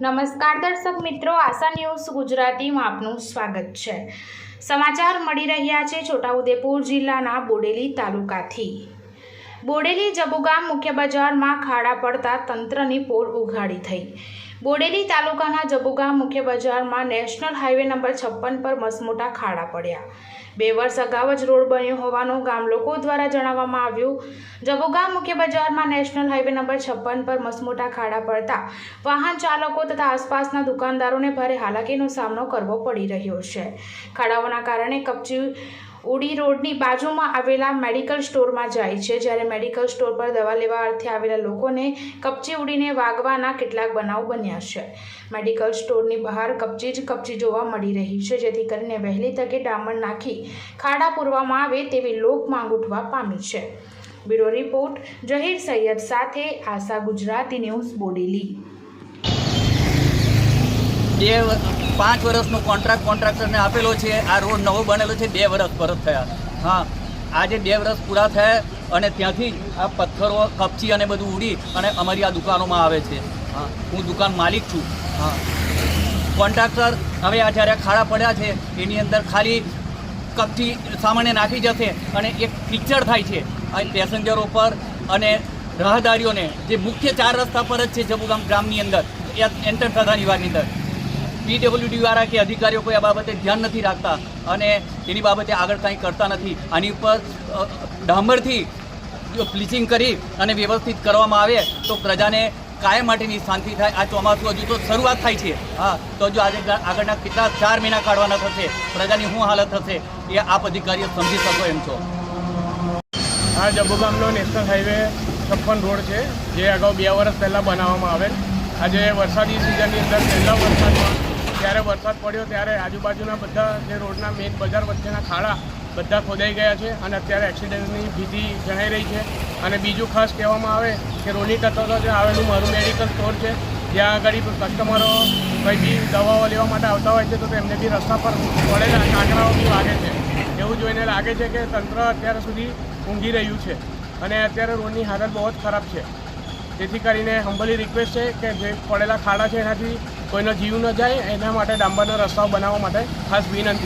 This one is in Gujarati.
નમસ્કાર દર્શક મિત્રો, આશા ન્યૂઝ ગુજરાતીમાં આપનું સ્વાગત છે. સમાચાર મળી રહ્યા છે છોટાઉદેપુર જિલ્લાના બોડેલી તાલુકાથી. બોડેલી જબુગામ મુખ્ય બજારમાં ખાડા પડતા તંત્રની પોલ ઉઘાડી થઈ. બોડેલી તાલુકાના જબુગા મુખ્ય બજારમાં નેશનલ હાઈવે નંબર છપ્પન પર મસમોટા ખાડા પડ્યા. બે વર્ષ અગાઉ જ રોડ બન્યો હોવાનું ગામ લોકો દ્વારા જણાવવામાં આવ્યું. જબુગા મુખ્ય બજારમાં નેશનલ હાઈવે નંબર છપ્પન પર મસમોટા ખાડા પડતા વાહન ચાલકો તથા આસપાસના દુકાનદારોને ભારે હાલાકીનો સામનો કરવો પડી રહ્યો છે. ખાડાઓના કારણે કપચી ઉડી રોડની બાજુમાં આવેલા મેડિકલ સ્ટોરમાં જાય છે. જ્યારે મેડિકલ સ્ટોર પર દવા લેવા અર્થે આવેલા લોકોને કપચી ઉડીને વાગવાના કેટલાક બનાવ બન્યા છે. મેડિકલ સ્ટોરની બહાર કપચી જ કપચી જોવા મળી રહી છે, જેથી કરીને વહેલી તકે ડામર નાખી ખાડા પૂરવામાં આવે તેવી લોક માંગ ઉઠવા પામી છે. બ્યુરો રિપોર્ટ જહીર સૈયદ સાથે આશા ગુજરાતી ન્યૂઝ બોડેલી. બે પાંચ વર્ષનો કોન્ટ્રાક્ટ કોન્ટ્રાક્ટરને આપેલો છે. આ રોડ નવો બનેલો છે. બે વર્ષ પરત થયા. હા. આજે બે વર્ષ પૂરા થયા અને ત્યાંથી આ પથ્થરો, કપચી અને બધું ઉડી અને અમારી આ દુકાનોમાં આવે છે. હા. હું દુકાન માલિક છું. હા. કોન્ટ્રાક્ટર હવે આ જ્યારે ખાડા પડ્યા છે, એની અંદર ખાલી કપચી સામાન્ય નાખી જશે અને એક પિક્ચર થાય છે. અને પેસેન્જરો પર અને રાહદારીઓને, જે મુખ્ય ચાર રસ્તા પર જ છે જબુગામ ગ્રામની અંદર એન્ટર થતા વારની અંદર. પીડબ્લ્યુડી વાળા કે અધિકારીઓ કોઈ આ બાબતે ધ્યાન નથી રાખતા અને એની બાબતે આગળ કંઈ કરતા નથી. આની ઉપર ડામરથી જો બ્લીચિંગ કરી અને વ્યવસ્થિત કરવામાં આવે તો પ્રજાને કાયમ માટેની શાંતિ થાય. આ ચોમાસું હજુ તો શરૂઆત થાય છે. હા, તો હજુ આજે આગળના કેટલા ચાર મહિના કાઢવાના થશે? પ્રજાની શું હાલત થશે? એ આપ અધિકારીઓ સમજી શકો એમ છો. આ જબુગામનો નેશનલ હાઈવે છપ્પન રોડ છે, જે અગાઉ બે વર્ષ પહેલાં બનાવવામાં આવેલ. આજે વરસાદી સિઝનની અંદર વરસાદમાં જ્યારે વરસાદ પડ્યો ત્યારે આજુબાજુના બધા જે રોડના મેઇન બજાર વચ્ચેના ખાડા બધા ખોદાઈ ગયા છે અને અત્યારે એક્સિડન્ટની ભીતિ જણાઈ રહી છે. અને બીજું ખાસ કહેવામાં આવે કે રોની ટતોલમાં આવેલું મારું મેડિકલ સ્ટોર છે. જ્યાં આગળ કસ્ટમરો કંઈ બી દવાઓ લેવા માટે આવતા હોય છે તો એમને બી રસ્તા પર પડેલા કાંકરાઓ બી વાગે છે. એવું જોઈને લાગે છે કે તંત્ર અત્યાર સુધી ઊંઘી રહ્યું છે. અને અત્યારે રોડની હાલત બહુ જ ખરાબ છે. તેથી કરીને હંબલી રિક્વેસ્ટ છે કે જે પડેલા ખાડા છે એનાથી કોઈનો જીવ ન જાય એના માટે ડાંબરના રસ્તાઓ બનાવવા માટે ખાસ વિનંતી